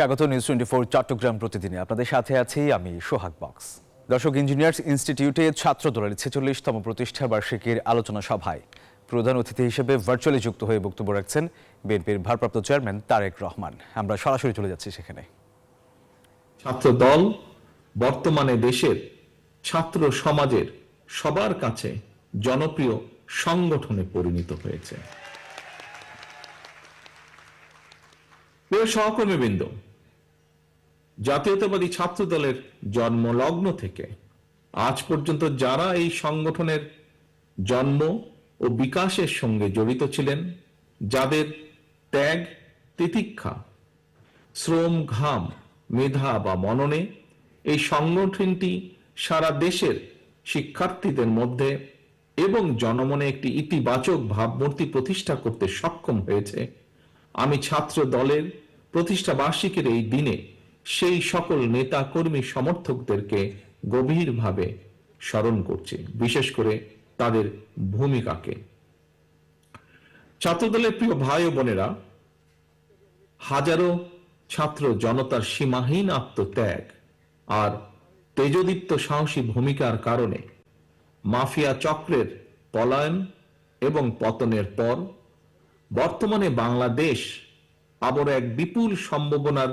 স্বাগত news twenty four Chittagong প্রতিদিনে। আপনাদের সাথে আছি আমি সোহাগ বক্স। দর্শক ইঞ্জিনিয়ার্স ইনস্টিটিউটে ছাত্র দলের ছেচল্লিশতম প্রতিষ্ঠা বার্ষিকীর আলোচনা সভায় প্রধান অতিথি হিসেবে ভার্চুয়ালি যুক্ত হয়ে বক্তব্য রাখছেন বিএনপির ভারপ্রাপ্ত চেয়ারম্যান তারেক রহমান। আমরা সরাসরি চলে যাচ্ছি সেখানে। ছাত্র দল বর্তমানে দেশের ছাত্র সমাজের সবার কাছে জনপ্রিয় সংগঠনে পরিণত হয়েছে। প্রিয় সহকর্মীবৃন্দ জাতীয়তাবাদী ছাত্র দলের জন্মলগ্ন থেকে আজ পর্যন্ত যারা এই সংগঠনের জন্ম ও বিকাশের সঙ্গে জড়িত ছিলেন, যাদের ত্যাগ, তিতিক্ষা, শ্রম ঘাম, মেধা বা মননে এই সংগঠনটি সারা দেশের শিক্ষার্থীদের মধ্যে এবং জনমনে একটি ইতিবাচক ভাবমূর্তি প্রতিষ্ঠা করতে সক্ষম হয়েছে, আমি ছাত্র দলের প্রতিষ্ঠা বার্ষিকীর এই দিনে সেই সকল নেতা কর্মী সমর্থকদেরকে গভীরভাবে স্মরণ করছি, বিশেষ করে তাদের ভূমিকাকে। ছাত্রদলের প্রিয় ভাই ও বোনেরা, হাজারো ছাত্র জনতার সীমাহীন আত্মত্যাগ আর তেজদীপ্ত সাহসী ভূমিকার কারণে মাফিয়া চক্রের পলায়ন এবং পতনের পর বর্তমানে বাংলাদেশ আবার এক বিপুল সম্ভাবনার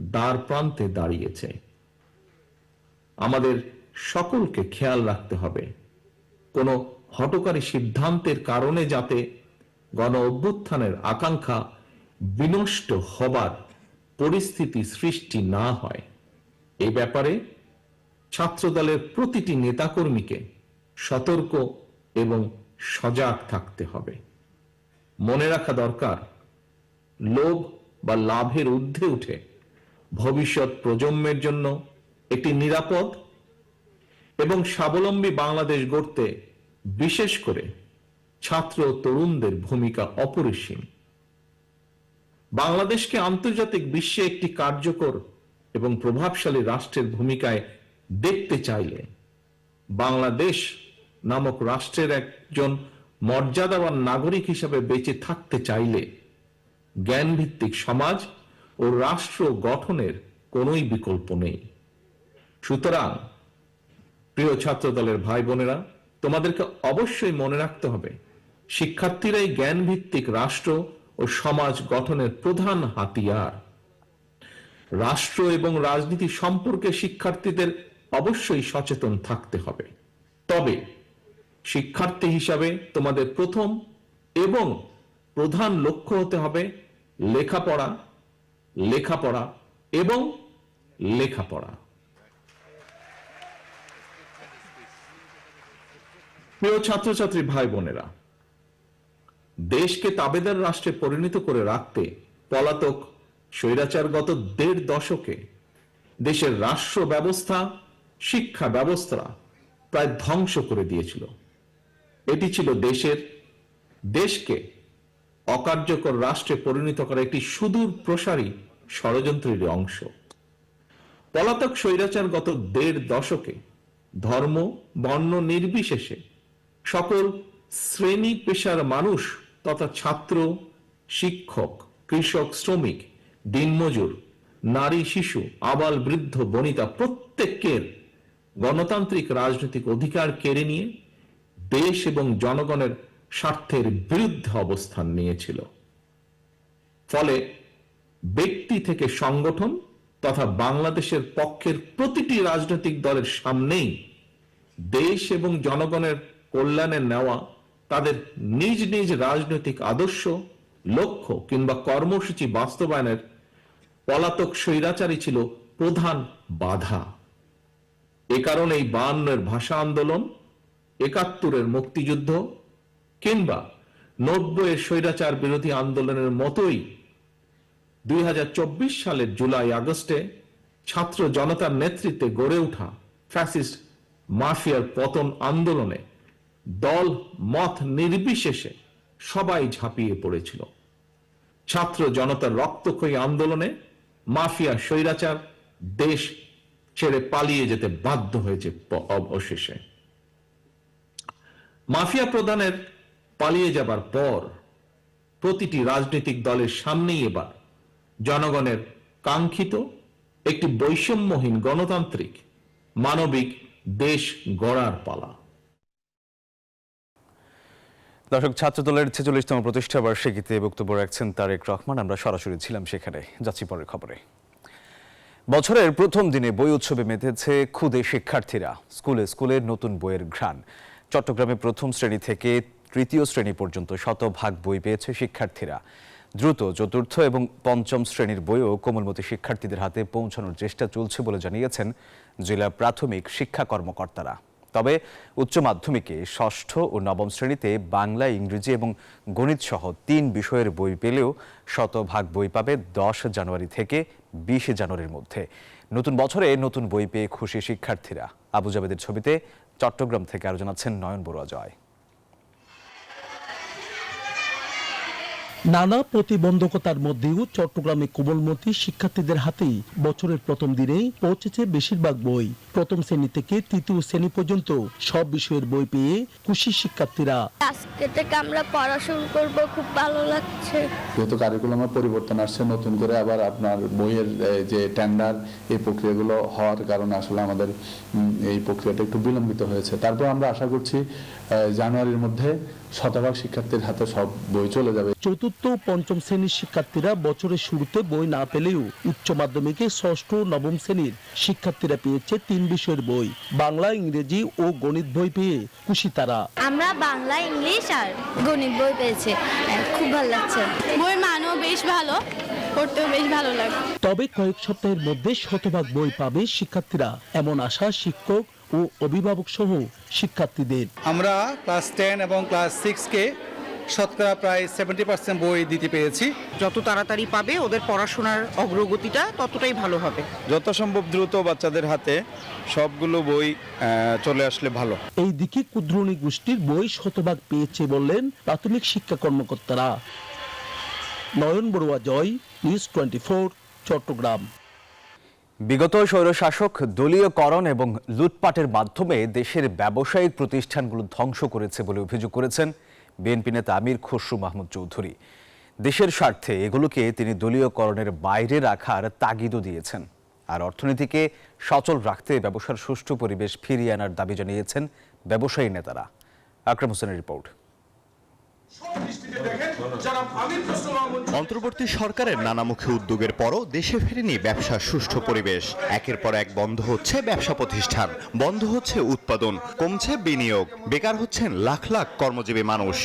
দ্বার প্রান্তে দাঁড়িয়েছে। আমাদের সকলকে খেয়াল রাখতে হবে। কোনো হটকারী সিদ্ধান্তের কারণে যাতে গণ অভ্যুত্থানের আকাঙ্ক্ষা বিনষ্ট হবার পরিস্থিতি সৃষ্টি না হয়। এই ব্যাপারে ছাত্রদলের প্রতিটি নেতাকর্মীকে সতর্ক এবং সজাগ থাকতে হবে। মনে রাখা দরকার, লোভ বা লাভের ঊর্ধ্বে উঠে ভবিষ্যৎ প্রজন্মের জন্য একটি নিরাপদ এবং স্বাবলম্বী বাংলাদেশ গড়তে বিশেষ করে ছাত্র তরুণদের ভূমিকা অপরিসীম। বাংলাদেশকে আন্তর্জাতিক বিশ্বে একটি কার্যকর এবং প্রভাবশালী রাষ্ট্রের ভূমিকায় দেখতে চাইলে বাংলাদেশ নামক রাষ্ট্রের একজন মর্যাদাবান নাগরিক হিসাবে বেঁচে থাকতে চাইলে জ্ঞানভিত্তিক সমাজ ও রাষ্ট্র গঠনের কোনোই বিকল্প নেই। সুতরাং, প্রিয় ছাত্র দলের ভাই বোনেরা তোমাদেরকে অবশ্যই মনে রাখতে হবে, শিক্ষার্থীরাই জ্ঞান ভিত্তিক রাষ্ট্র ও সমাজ গঠনের প্রধান হাতিয়ার। রাষ্ট্র এবং রাজনীতি সম্পর্কে শিক্ষার্থীদের অবশ্যই সচেতন থাকতে হবে। তবে, শিক্ষার্থী হিসাবে তোমাদের প্রথম এবং প্রধান লক্ষ্য হতে হবে লেখাপড়া লেখাপড়া এবং লেখাপড়া। প্রিয় ছাত্রছাত্রী ভাই বোনেরা, দেশকে তাবেদার রাষ্ট্রে পরিণত করে রাখতে পলাতক স্বৈরাচার গত দেড় দশকে দেশের রাষ্ট্র ব্যবস্থা, শিক্ষা ব্যবস্থা প্রায় ধ্বংস করে দিয়েছিল। এটি ছিল দেশের, দেশকে অকার্যকর রাষ্ট্রে পরিণত করা একটি সুদূর প্রসারী ষড়যন্ত্রের অংশ। পলাতক স্বৈরাচার গত দেড় দশকে ধর্ম, বর্ণ নির্বিশেষে সকল শ্রেণি পেশার মানুষ তথা ছাত্র, শিক্ষক, কৃষক, শ্রমিক, দিনমজুর, নারী, শিশু, আবাল, বৃদ্ধ, বনিতা প্রত্যেকের গণতান্ত্রিক রাজনৈতিক অধিকার কেড়ে নিয়ে দেশ এবং জনগণের স্বার্থের বিরুদ্ধে অবস্থান নিয়েছিল। ফলে ব্যক্তি থেকে সংগঠন তথা বাংলাদেশের পক্ষের প্রতিটি রাজনৈতিক দলের সামনেই দেশ এবং জনগণের কল্যাণে নেওয়া তাদের নিজ নিজ রাজনৈতিক আদর্শ, লক্ষ্য কিংবা কর্মসূচি বাস্তবায়নের পলাতক স্বৈরাচারী ছিল প্রধান বাধা। এ কারণে এই বায়ান্নের ভাষা আন্দোলন, একাত্তরের মুক্তিযুদ্ধ কিংবা নব্বইয়ের স্বৈরাচার বিরোধী আন্দোলনের মতোই দুই সালের জুলাই আগস্টে ছাত্র জনতার নেতৃত্বে গড়ে ওঠা ফ্যাসিস্ট মাফিয়ার পতন আন্দোলনে দল মত নির্বিশেষে সবাই ঝাঁপিয়ে পড়েছিল। ছাত্র জনতার রক্তক্ষয়ী আন্দোলনে মাফিয়া স্বৈরাচার দেশ ছেড়ে পালিয়ে যেতে বাধ্য হয়েছে অবশেষে। মাফিয়া প্রধানের পালিয়ে যাবার পর প্রতিটি রাজনৈতিক দলের সামনেই এবার জনগণের কাঙ্ক্ষিত একটি বৈষম্যহীন গণতান্ত্রিক মানবিক দেশ গড়ার পালা। দর্শক, ছাত্রদলের ছেচল্লিশতম প্রতিষ্ঠা বার্ষিকীতে বক্তব্য রাখছেন তারেক রহমান। আমরা সরাসরি ছিলাম সেখানে। যাচ্ছি পরের খবরে। বছরের প্রথম দিনে বই উৎসবে মেতেছে ক্ষুদে শিক্ষার্থীরা। স্কুলে স্কুলে নতুন বইয়ের ঘ্রাণ। চট্টগ্রামে প্রথম শ্রেণি থেকে তৃতীয় শ্রেণি পর্যন্ত শতভাগ বই পেয়েছে শিক্ষার্থীরা। দ্রুত চতুর্থ এবং পঞ্চম শ্রেণির বইও কোমলমতি শিক্ষার্থীদের হাতে পৌঁছানোর চেষ্টা চলছে বলে জানিয়েছেন জেলা প্রাথমিক শিক্ষা কর্মকর্তারা। তবে উচ্চ মাধ্যমিকে ষষ্ঠ ও নবম শ্রেণীতে বাংলা, ইংরেজি এবং গণিত সহ তিন বিষয়ের বই পেলেও শতভাগ বই পাবে দশ জানুয়ারি থেকে বিশে জানুয়ারির মধ্যে। নতুন বছরে নতুন বই পেয়ে খুশি শিক্ষার্থীরা। আবু জাবেদের ছবিতে চট্টগ্রাম থেকে আরও জানাচ্ছেন নয়ন বড়ুয়া জয়। নানা প্রতিবন্ধকতার মধ্যেও চট্টগ্রামে কোমলমতি শিক্ষার্থীদের হাতেই বছরের প্রথম দিনেই পৌঁছেছে বেশিরভাগ বই। প্রথম শ্রেণি থেকে তৃতীয় শ্রেণি পর্যন্ত সব বিষয়ের বই পেয়ে খুশি শিক্ষার্থীরা। আজকে থেকে আমরা পড়াশোনা করব খুব ভালো লাগছে। যেহেতু কারিকুলামের পরিবর্তন আসছে নতুন করে আবার আপনার বইয়ের যে টেন্ডার এই প্রক্রিয়াগুলো হওয়ার কারণে আসলে আমাদের এই প্রক্রিয়াটা একটু বিলম্বিত হয়েছে। তারপর আমরা আশা করছি জানুয়ারির মধ্যে শতভাগ শিক্ষার্থীর হাতে সব বই চলে যাবে। চতুর্থ ও পঞ্চম শ্রেণির শিক্ষার্থীরা বছরের শুরুতে বই না পেলেও উচ্চ মাধ্যমিকে ষষ্ঠ ও নবম শ্রেণির শিক্ষার্থীরা পেয়েছে তিন বিষয়ের বই বাংলা ইংরেজি ও গণিত বই পেয়ে খুশি তারা। আমরা বাংলা ইংলিশ আর গণিত বই পেয়েছি। আহ, খুব ভালো লাগছে। বইয়ের মানও বেশ ভালো পড়তেও বেশ ভালো লাগে তবে কয়েক সপ্তাহের মধ্যে শতভাগ বই পাবে শিক্ষার্থীরা। এমন আশা শিক্ষক ও অভিভাবক সহ শিক্ষার্থীদের। আমরা ক্লাস টেন এবং ক্লাস সিক্সকে শতকরা প্রায় সেভেন্টি পার্সেন্ট বই দিতে পেরেছি। যত তাড়াতাড়ি পাবে ওদের পড়াশোনার অগ্রগতিটা ততটাই ভালো হবে। যত সম্ভব দ্রুত বাচ্চাদের হাতে সবগুলো বই আহ, চলে আসলে ভালো। এই দিকে ক্ষুদ্রণী গোষ্ঠীর বই শতভাগ পেয়েছে বললেন প্রাথমিক শিক্ষা কর্মকর্তারা। Nayan Barua Joy news twenty Chattogram. বিগত স্বৈরশাসক দলীয়করণ এবং লুটপাটের মাধ্যমে দেশের ব্যবসায়িক প্রতিষ্ঠানগুলো ধ্বংস করেছে বলে অভিযোগ করেছেন বিএনপি নেতা আমির খসরু মাহমুদ চৌধুরী। দেশের স্বার্থে এগুলোকে তিনি দলীয়করণের বাইরে রাখার তাগিদও দিয়েছেন। আর অর্থনীতিকে সচল রাখতে ব্যবসার সুষ্ঠু পরিবেশ ফিরিয়ে আনার দাবি জানিয়েছেন ব্যবসায়ী নেতারা। আকরাম হোসেনের রিপোর্ট। অন্তর্বর্তী সরকারের নানামুখী উদ্যোগের পরও দেশে ফেরেনি ব্যবসার সুষ্ঠু পরিবেশ। একের পর এক বন্ধ হচ্ছে ব্যবসা প্রতিষ্ঠান, বন্ধ হচ্ছে উৎপাদন, কমছে বিনিয়োগ। বেকার হচ্ছেন লাখ লাখ কর্মজীবী মানুষ।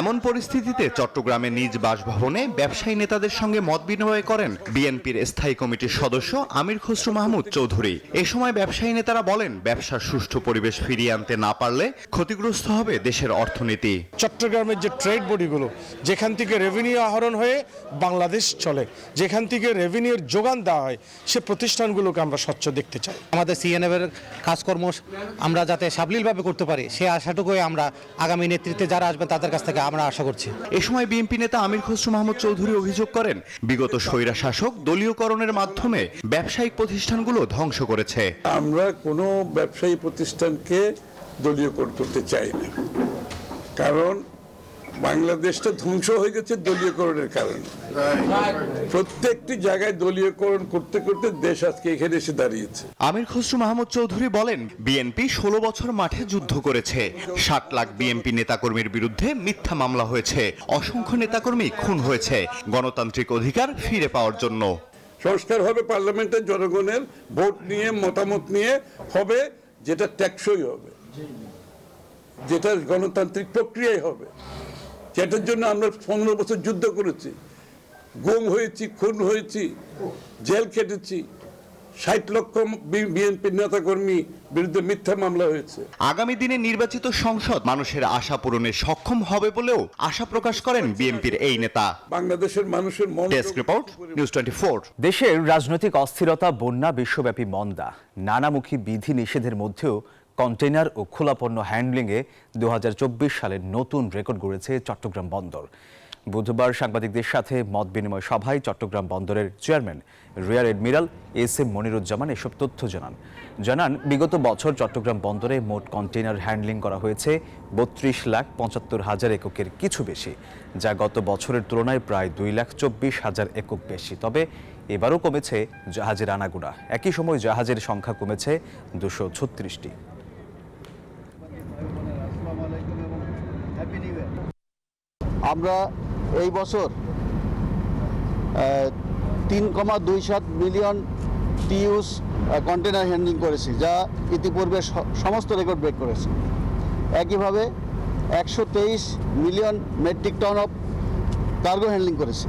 এমন পরিস্থিতিতে চট্টগ্রামে নিজ বাসভবনে ব্যবসায়ী নেতাদের সঙ্গে মত বিনিময় করেন বিএনপির স্থায়ী কমিটির সদস্য আমির খসরু মাহমুদ চৌধুরী। এ সময় ব্যবসায়ী নেতারা বলেন, ব্যবসার সুষ্ঠু পরিবেশ ফিরিয়ে আনতে না পারলে ক্ষতিগ্রস্ত হবে দেশের অর্থনীতি। চট্টগ্রামের যে ট্রেড বডিগুলো যেখান থেকে রেভিনিউ আহরণ হয়ে বাংলাদেশ চলে যেখান থেকে রেভিনিউর যোগান দেওয়া হয় সে প্রতিষ্ঠানগুলোকে আমরা স্বচ্ছ দেখতে চাই। আমাদের সিএনএফ এর কাজকর্ম আমরা যাতে সাবলীলভাবে করতে পারি সেই আশাটুকুই আমরা আগামী নেতৃত্বে যারা আসবেন তাদের কাছ থেকে আমরা আশা করছি। এ সময় বিএনপি নেতা আমির খসরু মাহমুদ চৌধুরী অভিযোগ করেন বিগত স্বৈরা শাসক দলীয়করণের মাধ্যমে ব্যবসায়িক প্রতিষ্ঠানগুলো ধ্বংস করেছে। আমরা কোনো ব্যবসায়ী প্রতিষ্ঠানকে দলীয়করণ করতে চাই না। কারণ বাংলাদেশটা ধ্বংস হয়ে গেছে দলীয়করণের কারণে। প্রত্যেকটি জায়গায় দলীয়করণ করতে করতে দেশ আজকে এখানে এসে দাঁড়িয়েছে। আমির খসরু মাহমুদ চৌধুরী বলেন বিএনপি ষোলো বছর মাঠে যুদ্ধ করেছে। ষাট লাখ বিএনপি নেতাকর্মীর বিরুদ্ধে মিথ্যা মামলা হয়েছে। অসংখ্য নেতাকর্মী খুন হয়েছে। গণতান্ত্রিক অধিকার ফিরে পাওয়ার জন্য। সংস্কার হবে পার্লামেন্টের জনগণের ভোট নিয়ে মতামত নিয়ে হবে যেটা টেকসই হবে। যেটা গণতান্ত্রিক প্রক্রিয়ায় হবে। যেটার জন্য আমরা পনেরো বছর যুদ্ধ করেছি। গুম হয়েছি খুন হয়েছি জেল কেটেছি ষাট লক্ষ বিএনপি নেতাকর্মী বিরুদ্ধে মিথ্যা মামলা হয়েছে। আগামী দিনে নির্বাচিত সংসদ মানুষের আশা পূরণে সক্ষম হবে বলেও আশা প্রকাশ করেন বিএনপির এই নেতা। বাংলাদেশের মানুষের মন ডেস্ক রিপোর্ট নিউজ টোয়েন্টি দেশের রাজনৈতিক অস্থিরতা বন্যা বিশ্বব্যাপী মন্দা নানামুখী বিধি নিষেধের মধ্যেও কন্টেইনার ও খোলা পণ্য হ্যান্ডলিংয়ে দু সালে নতুন রেকর্ড গড়েছে চট্টগ্রাম বন্দর। বুধবার সাংবাদিকদের সাথে মত বিনিময় সভায় চট্টগ্রাম বন্দরের chairman, rear admiral S M Moniruzzaman এসব তথ্য জানান। জানান, বিগত বছর চট্টগ্রাম বন্দরে মোট কন্টেইনার হ্যান্ডলিং করা হয়েছে বত্রিশ লাখ পঁচাত্তর হাজার এককের কিছু বেশি, যা গত বছরের তুলনায় প্রায় দুই লাখ চব্বিশ হাজার একক বেশি। তবে এবারও কমেছে জাহাজের আনাগুনা। একই সময় জাহাজের সংখ্যা কমেছে দুশো ছত্রিশটি। আমরা এই বছর তিন কমা দুই সাত মিলিয়ন টিউস কন্টেনার হ্যান্ডলিং করেছি যা ইতিপূর্বে স- সমস্ত রেকর্ড ব্রেক করেছে। একইভাবে একশো তেইশ million metric ton of cargo handling করেছে।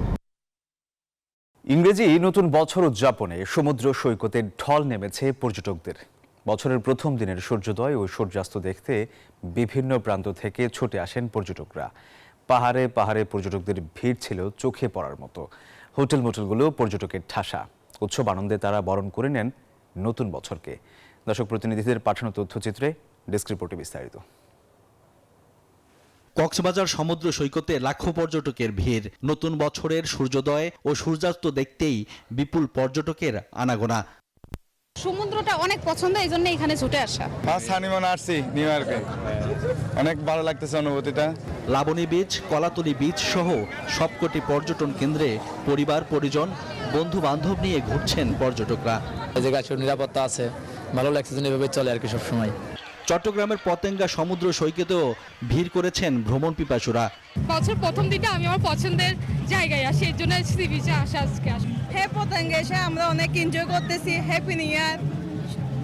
ইংরেজি নতুন বছর উদযাপনে সমুদ্র সৈকতে ঢল নেমেছে পর্যটকদের। বছরের প্রথম দিনের সূর্যোদয় ও সূর্যাস্ত দেখতে বিভিন্ন প্রান্ত থেকে ছুটে আসেন পর্যটকরা। পাহাড়ে পাহাড়ে পর্যটকদের ভিড় ছিল চোখে পড়ার মতো। হোটেল মোটেলগুলো পর্যটকের ঠাসা। উৎসব আনন্দে তারা বরণ করে নেন নতুন বছরকে। দর্শক প্রতিনিধিদের পাঠানো তথ্যচিত্রে ডেস্ক রিপোর্টে বিস্তারিত। কক্সবাজার সমুদ্র সৈকতে লাখো পর্যটকের ভিড়। নতুন বছরের সূর্যোদয় ও সূর্যাস্ত দেখতেই বিপুল পর্যটকের আনাগোনা। সমুদ্রটা অনেক পছন্দ এই জন্য এখানে ছুটে আসা। ফার্স্ট হানিমুন আসছি নিউ ইয়র্কে অনেক ভালো লাগতেছে অনুভূতিটা। লাবণী বীচ কলাতলি বীচ সহ সবকটি পর্যটন কেন্দ্রে পরিবার পরিজন বন্ধু বান্ধব নিয়ে ঘুরছেন পর্যটকরা। এই জায়গায় নিরাপত্তা আছে ভালো লাগছে এভাবে চলে আর কি সবসময়। চট্টগ্রামের পতেঙ্গা সমুদ্র সৈকতেও ভিড় করেছেন ভ্রমণ পিপাসুরা। বছর প্রথম দিকে আমি আমার পছন্দের জায়গায় আসি এর জন্য সি বিচে আসা আজকে হ্যাঁ পতঙ্গে এসে আমরা অনেক এনজয় করতেছি। হ্যাপি নিউ ইয়ার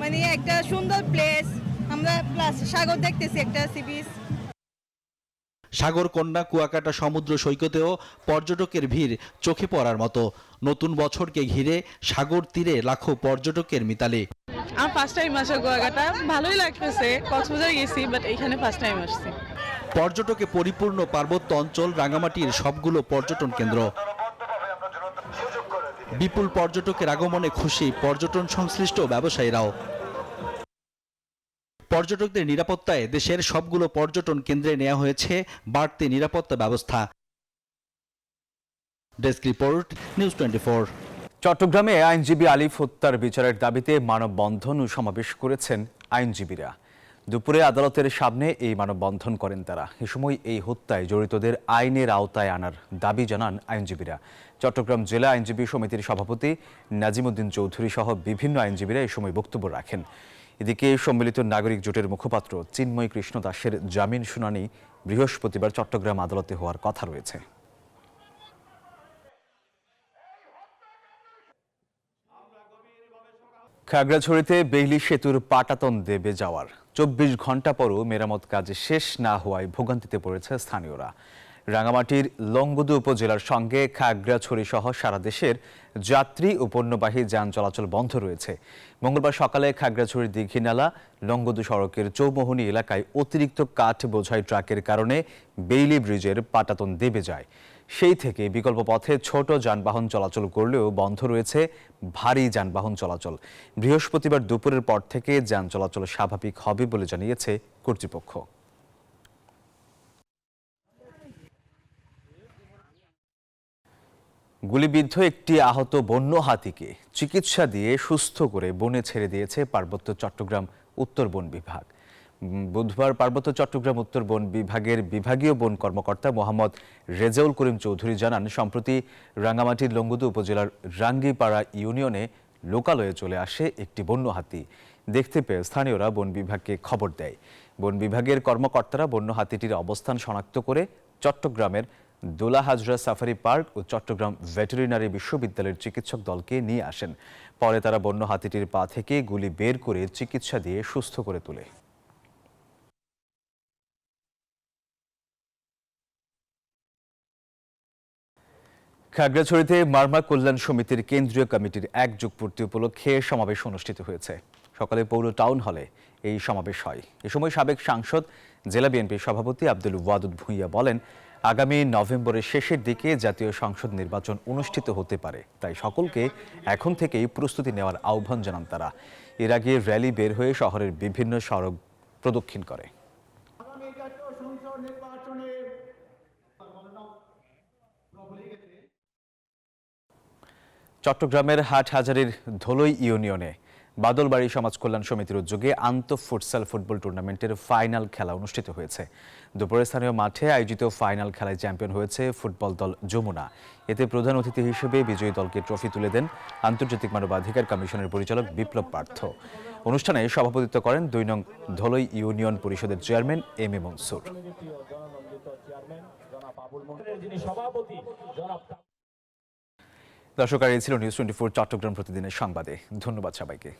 মানে একটা সুন্দর প্লেস আমরা প্লাস সাগর দেখতেছি একটা সি বিচ সাগরকন্যা কুয়াকাটা সমুদ্র সৈকতেও পর্যটকের ভিড় চোখে পড়ার মতো। নতুন বছরকে ঘিরে সাগর তীরে লাখো পর্যটকের মিতালি। আমার ফার্স্ট টাইম আসা গোয়াঘাটা ভালোই লাগতেছে। কক্সবাজার গেছি বাট এখানে ফার্স্ট টাইম আসছি। পর্যটকে পরিপূর্ণ পার্বত্য অঞ্চল রাঙামাটির সবগুলো পর্যটন কেন্দ্র। বিপুল পর্যটকের আগমনে খুশি পর্যটন সংশ্লিষ্ট ব্যবসায়ীরাও। পর্যটকদের নিরাপত্তায় দেশের সবগুলো পর্যটন কেন্দ্রে নেওয়া হয়েছে বাড়তি নিরাপত্তা ব্যবস্থা। ডেস্ক রিপোর্ট, নিউজ টোয়েন্টি চট্টগ্রামে আইনজীবী আলিফ হত্যার বিচারের দাবিতে মানববন্ধন ও সমাবেশ করেছেন আইনজীবীরা। দুপুরে আদালতের সামনে এই মানববন্ধন করেন তারা। এ সময় এই হত্যায় জড়িতদের আইনের আওতায় আনার দাবি জানান আইনজীবীরা। চট্টগ্রাম জেলা আইনজীবী সমিতির সভাপতি নাজিমুদ্দিন চৌধুরী সহ বিভিন্ন আইনজীবীরা এই সময় বক্তব্য রাখেন। এদিকে সম্মিলিত নাগরিক জোটের মুখপাত্র চিন্ময় কৃষ্ণ দাসের জামিন শুনানি বৃহস্পতিবার চট্টগ্রাম আদালতে হওয়ার কথা রয়েছে। খাগড়াছড়িতে বেইলি সেতুর পাটাতন দেবে যাওয়ার। চব্বিশ ঘণ্টা পরও মেরামত কাজ শেষ না হওয়ায় ভোগান্তিতে পড়েছে স্থানীয়রা। রাঙামাটির লংগদু উপজেলার সঙ্গে খাগড়াছড়ি সহ সারা দেশের যাত্রী ও পণ্যবাহী যান চলাচল বন্ধ রয়েছে। মঙ্গলবার সকালে খাগড়াছড়ির দীঘিনালা লংগদু সড়কের চৌমোহনী এলাকায় অতিরিক্ত কাঠ বোঝাই ট্রাকের কারণে বেইলি ব্রিজের পাটাতন দেবে যায়। সেই থেকে বিকল্প পথে ছোট যানবাহন চলাচল করলেও বন্ধ রয়েছে ভারী যানবাহন চলাচল। বৃহস্পতিবার দুপুরের পর থেকে যান চলাচল স্বাভাবিক হবে বলে জানিয়েছে কর্তৃপক্ষ। গুলিবিদ্ধ একটি আহত বন্য হাতিকে চিকিৎসা দিয়ে সুস্থ করে বনে ছেড়ে দিয়েছে পার্বত্য চট্টগ্রাম উত্তর বন বিভাগ। বুধবার পার্বত্য চট্টগ্রাম উত্তর বন বিভাগের বিভাগীয় বন কর্মকর্তা মোহাম্মদ রেজাউল করিম চৌধুরী জানান, সম্প্রতি রাঙ্গামাটির লঙ্গুদু উপজেলার রাঙ্গিপাড়া ইউনিয়নে লোকালয়ে চলে আসে একটি বন্য হাতি। দেখতে পেয়ে স্থানীয়রা বন বিভাগকে খবর দেয়। বন বিভাগের কর্মকর্তারা বন্য হাতিটির অবস্থান শনাক্ত করে চট্টগ্রামের দোলা হাজরা সাফারি পার্ক ও চট্টগ্রাম ভেটেরিনারি বিশ্ববিদ্যালয়ের চিকিৎসক দলকে নিয়ে আসেন। পরে তারা বন্য হাতিটির পা থেকে গুলি বের করে চিকিৎসা দিয়ে সুস্থ করে তোলে। খাগড়াছড়িতে মার্মা কল্যাণ সমিতির কেন্দ্রীয় কমিটির এক যুগ পূর্তি উপলক্ষে সমাবেশ অনুষ্ঠিত হয়েছে। সকালে পৌর টাউন হলে এই সমাবেশ হয়। এ সময় সাবেক সাংসদ, জেলা বিএনপির সভাপতি আব্দুল ওয়াদুদ ভূঁইয়া বলেন আগামী নভেম্বরের শেষের দিকে জাতীয় সংসদ নির্বাচন অনুষ্ঠিত হতে পারে। তাই সকলকে এখন থেকেই প্রস্তুতি নেওয়ার আহ্বান জানান তারা। এর আগে র্যালি বের হয়ে শহরের বিভিন্ন সড়ক প্রদক্ষিণ করে। চট্টগ্রামের হাটহাজারির ধলই ইউনিয়নে বাদলবাড়ি সমাজ কল্যাণ সমিতির উদ্যোগে আন্ত ফুটসাল ফুটবল টুর্নামেন্টের ফাইনাল খেলা অনুষ্ঠিত হয়েছে। দুপুরে স্থানীয় মাঠে আয়োজিত ফাইনাল খেলায় চ্যাম্পিয়ন হয়েছে ফুটবল দল যমুনা। এতে প্রধান অতিথি হিসেবে বিজয়ী দলকে ট্রফি তুলে দেন আন্তর্জাতিক মানবাধিকার কমিশনের পরিচালক বিপ্লব পার্থ। অনুষ্ঠানে সভাপতিত্ব করেন দুই নং ধলই ইউনিয়ন পরিষদের চেয়ারম্যান এম এ মনসুর। দর্শক আর এই ছিল নিউজ টোয়েন্টি ফোর চট্টগ্রাম প্রতিদিনের সংবাদে। ধন্যবাদ সবাইকে।